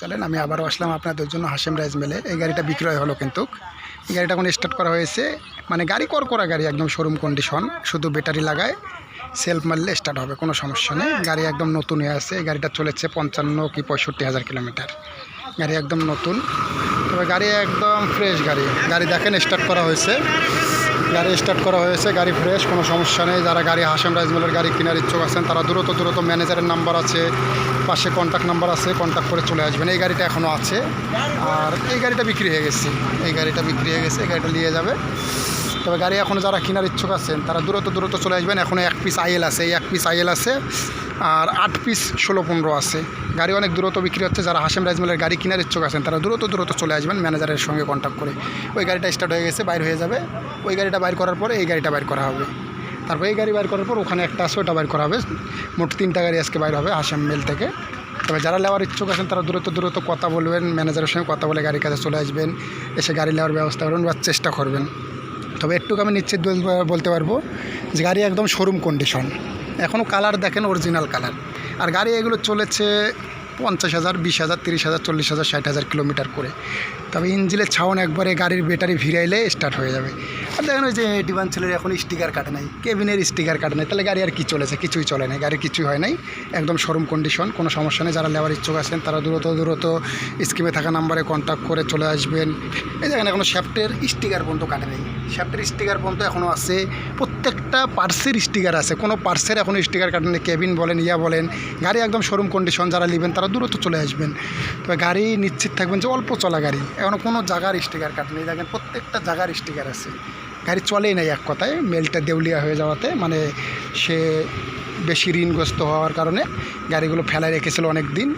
চলেন, আমি আবারও আসলাম আপনাদের জন্য হাসেম রাইজ মেলে। এই গাড়িটা বিক্রয় হলো কিন্তু। এই গাড়িটা এখন স্টার্ট করা হয়েছে। মানে গাড়ি কর করা গাড়ি, একদম শোরুম কন্ডিশন শুধু ব্যাটারি লাগায় সেলফ মারলে স্টার্ট হবে, কোনো সমস্যা নেই। গাড়ি একদম নতুন হয়ে আছে। এই গাড়িটা চলেছে পঞ্চান্ন কি পঁয়ষট্টি হাজার কিলোমিটার গাড়ি একদম নতুন। তবে গাড়ি একদম ফ্রেশ গাড়ি। গাড়ি দেখেন স্টার্ট করা হয়েছে। গাড়ি স্টার্ট করা হয়েছে, গাড়ি ফ্রেশ কোনো সমস্যা নেই। যারা গাড়ি হাসেম রাইজমেলের গাড়ি কেনার ইচ্ছুক আছেন, তারা দ্রুত দ্রুত ম্যানেজারের নাম্বার আছে, পাশে কন্ট্যাক্ট নাম্বার আছে কন্ট্যাক্ট করে চলে আসবেন। এই গাড়িটা এখনও আছে। আর এই গাড়িটা বিক্রি হয়ে গেছে। এই গাড়িটা বিক্রি হয়ে গেছে, এই গাড়িটা নিয়ে যাবে। তবে গাড়ি এখনও যারা কেনার ইচ্ছুক আছেন, তারা দ্রুত দ্রুত চলে আসবেন। এখনও এক পিস আইএল আছে এক পিস আইএল আছে, আর আট পিস ষোলো পনেরো আছে। গাড়ি অনেক দ্রুত বিক্রি হচ্ছে, যারা হাসেম রাজমেলের গাড়ি কেনার ইচ্ছুক আছেন, তারা দ্রুত দ্রুত চলে আসবেন ম্যানেজারের সঙ্গে কন্ট্যাক্ট করে। ওই গাড়িটা স্টার্ট হয়ে গেছে, বাইর হয়ে যাবে। ওই গাড়িটা বাইর করার পরে এই গাড়িটা বাইর করা হবে। তারপর এই গাড়ি বাইর করার পর ওখানে একটা আছে, ওটা বাইর করা হবে। মোট তিনটা গাড়ি আজকে বাইর হবে হাসেম মেল থেকে। তবে যারা নেওয়ার ইচ্ছুক আছেন, তারা দ্রুত দ্রুত কথা বলবেন, ম্যানেজারের সঙ্গে কথা বলে গাড়ির কাছে চলে আসবেন। এসে গাড়ি নেওয়ার ব্যবস্থা করবেন বা চেষ্টা করবেন। তবে একটুকু আমি নিশ্চিত বল- বলতে পারব যে গাড়ি একদম শোরুম কন্ডিশন এখনও কালার দেখেন অরিজিনাল কালার আর গাড়ি এগুলো চলেছে পঞ্চাশ হাজার, বিশ হাজার, তিরিশ হাজার, চল্লিশ হাজার, ষাট হাজার কিলোমিটার করে। তবে ইঞ্জিনের ছাউন একবারে গাড়ির ব্যাটারি ভিড়াইলে স্টার্ট হয়ে যাবে। আর দেখেন ওই যে ডিভান ছেলের এখন স্টিকার কাটে নাই, কেবিনের স্টিকার কাটে নাই, তাহলে গাড়ি আর কি চলেছে? কিছুই চলে নাই, গাড়ি কিছুই হয় নাই, একদম শোরুম কন্ডিশন কোনো সমস্যা নেই, যারা নেওয়ার ইচ্ছুক আছেন, তারা দ্রুত দ্রুত স্কিমে থাকা নাম্বারে কন্ট্যাক্ট করে চলে আসবেন। এই দেখেন এখনও শ্যাফটের স্টিকার পর্যন্ত কাটে নেই। শ্যাফটের স্টিকার পর্যন্ত এখনও আছে, প্রত্যেকটা পার্সের স্টিকার আছে, কোনো পার্সের এখনও স্টিকার কাটে নেই কেবিন বলেন, ইয়া বলেন, গাড়ি একদম শোরুম কন্ডিশন যারা নেবেন তারা দ্রুত চলে আসবেন। তবে গাড়ি নিশ্চিত থাকবেন যে অল্প চলা গাড়ি। এখনও কোনো জায়গার স্টিকার কাটে নেই। দেখেন প্রত্যেকটা জায়গার স্টিকার আছে। গাড়ি চলেই নাই এক কথায়। মেলটা দেউলিয়া হয়ে যাওয়াতে মানে সে বেশি ঋণগ্রস্ত হওয়ার কারণে গাড়িগুলো ফেলায় রেখেছিল অনেক দিন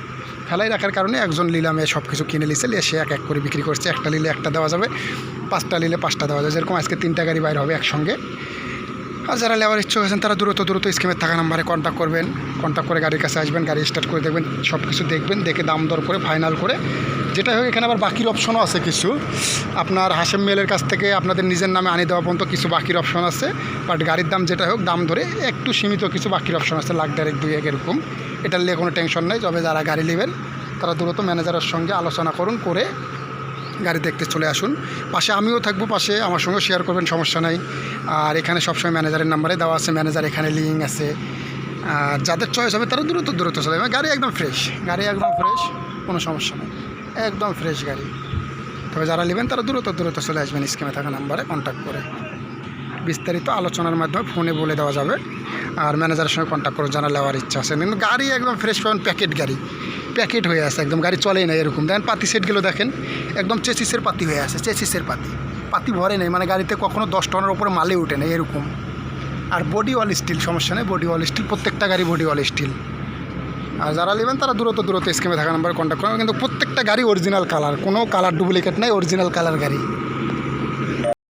ফেলাই রাখার কারণে একজন লিলামে সব কিছু কিনে নিয়েছে নিয়ে সে এক এক করে বিক্রি করছে। একটা নিলে একটা দেওয়া যাবে, পাঁচটা নিলে পাঁচটা দেওয়া যাবে। যেরকম আজকে তিনটা গাড়ি বাইর হবে একসঙ্গে। আর যারা লেবার ইচ্ছুক আছেন, তারা দ্রুত দ্রুত স্কিমের থাকা নাম্বারে কন্ট্যাক্ট করবেন। কন্ট্যাক্ট করে গাড়ির কাছে আসবেন, গাড়ি স্টার্ট করে দেখবেন সব কিছু দেখবেন, দেখে দাম দর করে ফাইনাল করে। যেটা হোক, এখানে আবার বাকির অপশনও আছে কিছু। আপনার হাসেম মেলের কাছ থেকে আপনাদের নিজের নামে আনি দেওয়া পর্যন্ত কিছু বাকির অপশন আছে। বাট গাড়ির দাম যেটা হোক, দাম ধরে একটু সীমিত কিছু বাকির অপশন আছে, লাখ দেড়েক, দুই এক এরকম। এটা নিয়ে কোনো টেনশন নেই তবে যারা গাড়ি নেবেন, তারা দ্রুত ম্যানেজারের সঙ্গে আলোচনা করুন, করে গাড়ি দেখতে চলে আসুন। পাশে আমিও থাকব, পাশে আমার সঙ্গে শেয়ার করবেন, সমস্যা নাই। আর এখানে সবসময় ম্যানেজারের নাম্বারে দেওয়া আছে ম্যানেজার এখানে লিঙ্ক আছে। আর যাদের চয়েস হবে, তারা দ্রুত দ্রুত চলে যাবে। গাড়ি একদম ফ্রেশ গাড়ি একদম ফ্রেশ কোনো সমস্যা নেই। একদম ফ্রেশ গাড়ি। তবে যারা নেবেন, তারা দ্রুত দ্রুত চলে আসবেন স্কিমে থাকা নাম্বারে কন্ট্যাক্ট করে। বিস্তারিত আলোচনার মাধ্যমে ফোনে বলে দেওয়া যাবে। আর ম্যানেজারের সঙ্গে কন্ট্যাক্ট করে জানা নেওয়ার ইচ্ছা আছে। কিন্তু গাড়ি একদম ফ্রেশ পাবেন প্যাকেট গাড়ি। প্যাকেট হয়ে আছে, একদম গাড়ি চলেই না এরকম। দেখেন পাতি সেটগুলো দেখেন, একদম চেসিসের পাতি হয়ে আছে, চেসিসের পাতি। পাতি ভরে নেই মানে গাড়িতে কখনো দশ টনের ওপরে মালে উঠে না এরকম। আর বডি ওয়াল স্টিল সমস্যা নেই বডি অল স্টিল প্রত্যেকটা গাড়ি বডি ওয়াল স্টিল আর যারা নেবেন তারা দূরত দূরত স্কিমে থাকা নাম্বারে কন্ট্যাক্ট করবেন, কিন্তু প্রত্যেকটা গাড়ি অরিজিনাল কালার কোনো কালার ডুপ্লিকেট নাই অরিজিনাল কালার গাড়ি।